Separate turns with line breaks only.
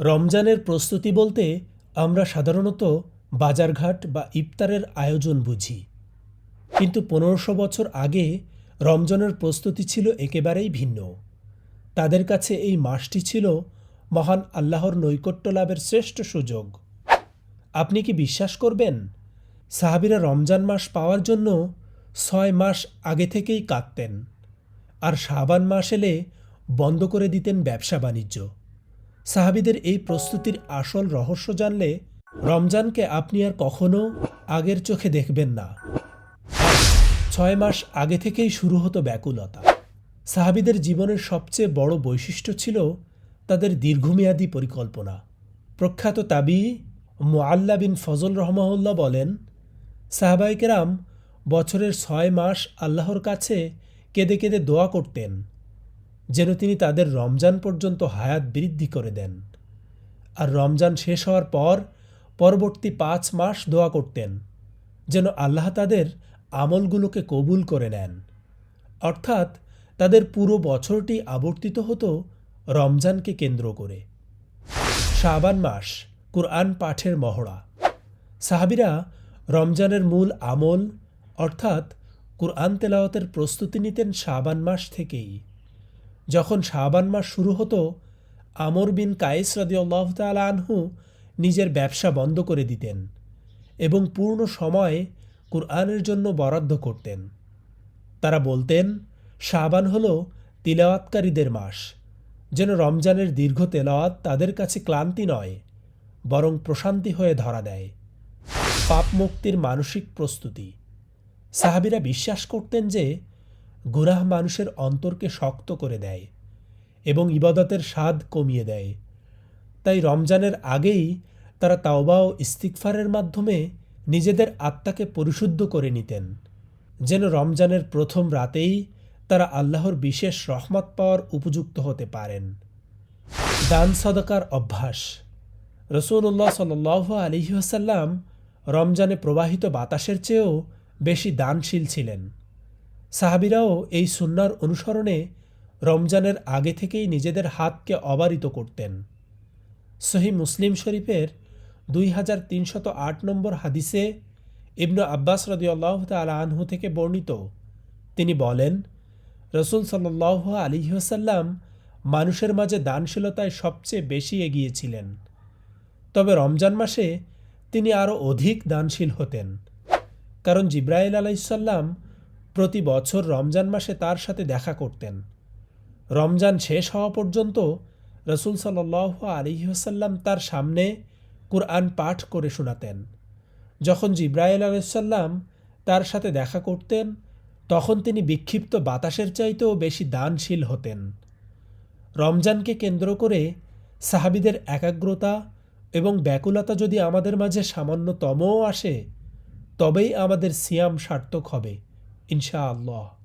রমজানের প্রস্তুতি বলতে আমরা সাধারণত বাজারঘাট বা ইফতারের আয়োজন বুঝি। কিন্তু পনেরোশো বছর আগে রমজানের প্রস্তুতি ছিল একেবারেই ভিন্ন। তাদের কাছে এই মাসটি ছিল মহান আল্লাহর নৈকট্য লাভের শ্রেষ্ঠ সুযোগ। আপনি কি বিশ্বাস করবেন? সাহাবিরা রমজান মাস পাওয়ার জন্য ছয় মাস আগে থেকেই কাঁদতেন। আর শাবান মাস এলে বন্ধ করে দিতেন ব্যবসা বাণিজ্য। সাহাবিদের এই প্রস্তুতির আসল রহস্য জানলে রমজানকে আপনি আর কখনো আগের চোখে দেখবেন না। ছয় মাস আগে থেকেই শুরু হতো ব্যাকুলতা। সাহাবিদের জীবনের সবচেয়ে বড় বৈশিষ্ট্য ছিল তাদের দীর্ঘমেয়াদী পরিকল্পনা। প্রখ্যাত তাবি মোয়াল্লা বিন ফজল রহমাউল্লাহ বলেন সাহাবাইকেরাম বছরের ছয় মাস আল্লাহর কাছে কেঁদে কেঁদে দোয়া করতেন। যেন তিনি তাদের রমজান পর্যন্ত হায়াত বৃদ্ধি করে দেন। আর রমজান শেষ হওয়ার পর পরবর্তী পাঁচ মাস দোয়া করতেন, যেন আল্লাহ তাদের আমলগুলোকে কবুল করে নেন। অর্থাৎ তাদের পুরো বছরটি আবর্তিত হতো রমজানকে কেন্দ্র করে। শাবান মাস, কুরআন পাঠের মহড়া। সাহাবিরা রমজানের মূল আমল, অর্থাৎ কুরআন তেলাওয়াতের প্রস্তুতি নিতেন শাবান মাস থেকেই। যখন শাবান মাস শুরু হতো, আমর বিন কায়েস রাদিয়াল্লাহ তাআলা আনহু নিজের ব্যবসা বন্ধ করে দিতেন এবং পূর্ণ সময় কুরআনের জন্য বরাদ্দ করতেন। তারা বলতেন, শাবান হল তিলাওয়াতকারীদের মাস, যেন রমজানের দীর্ঘ তেলাওয়াত তাদের কাছে ক্লান্তি নয়, বরং প্রশান্তি হয়ে ধরা দেয়। পাপ মুক্তির মানসিক প্রস্তুতি। সাহাবিরা বিশ্বাস করতেন যে গুনাহ মানুষের অন্তরকে শক্ত করে দেয় এবং ইবাদতের স্বাদ কমিয়ে দেয়। তাই রমজানের আগেই তারা তাওবা ও ইস্তিকফারের মাধ্যমে নিজেদের আত্মাকে পরিশুদ্ধ করে নিতেন, যেন রমজানের প্রথম রাতেই তারা আল্লাহর বিশেষ রহমত পাওয়ার উপযুক্ত হতে পারেন। দান সদকার অভ্যাস। রসুল্লাহ সাল আলিহাসাল্লাম রমজানে প্রবাহিত বাতাসের চেয়েও বেশি দানশীল ছিলেন। সাহাবিরাও এই সুন্নার অনুসরণে রমজানের আগে থেকেই নিজেদের হাতকে অবারিত করতেন। সহি মুসলিম শরীফের দুই হাজার তিনশত আট নম্বর হাদিসে ইবনু আব্বাস রদিয়াল্লাহ তালা আনহু থেকে বর্ণিত। তিনি বলেন, রসুল সাল্লাহ আলিহাসাল্লাম মানুষের মাঝে দানশীলতায় সবচেয়ে বেশি এগিয়েছিলেন। তবে রমজান মাসে তিনি আরও অধিক দানশীল হতেন। কারণ জিব্রাইল আলাইসাল্লাম প্রতি বছর রমজান মাসে তার সাথে দেখা করতেন। রমজান শেষ হওয়া পর্যন্ত রসুল সাল্লাহ আলিহাসাল্লাম তার সামনে কুরআন পাঠ করে শোনাতেন। যখন জিব্রাইল আলাইসাল্লাম তার সাথে দেখা করতেন, তখন তিনি বিক্ষিপ্ত বাতাসের চাইতেও বেশি দানশীল হতেন। রমজানকে কেন্দ্র করে সাহাবিদের একাগ্রতা এবং ব্যাকুলতা যদি আমাদের মাঝে সামান্যতমও আসে, তবেই আমাদের সিয়াম সার্থক হবে। ইনশাআল্লাহ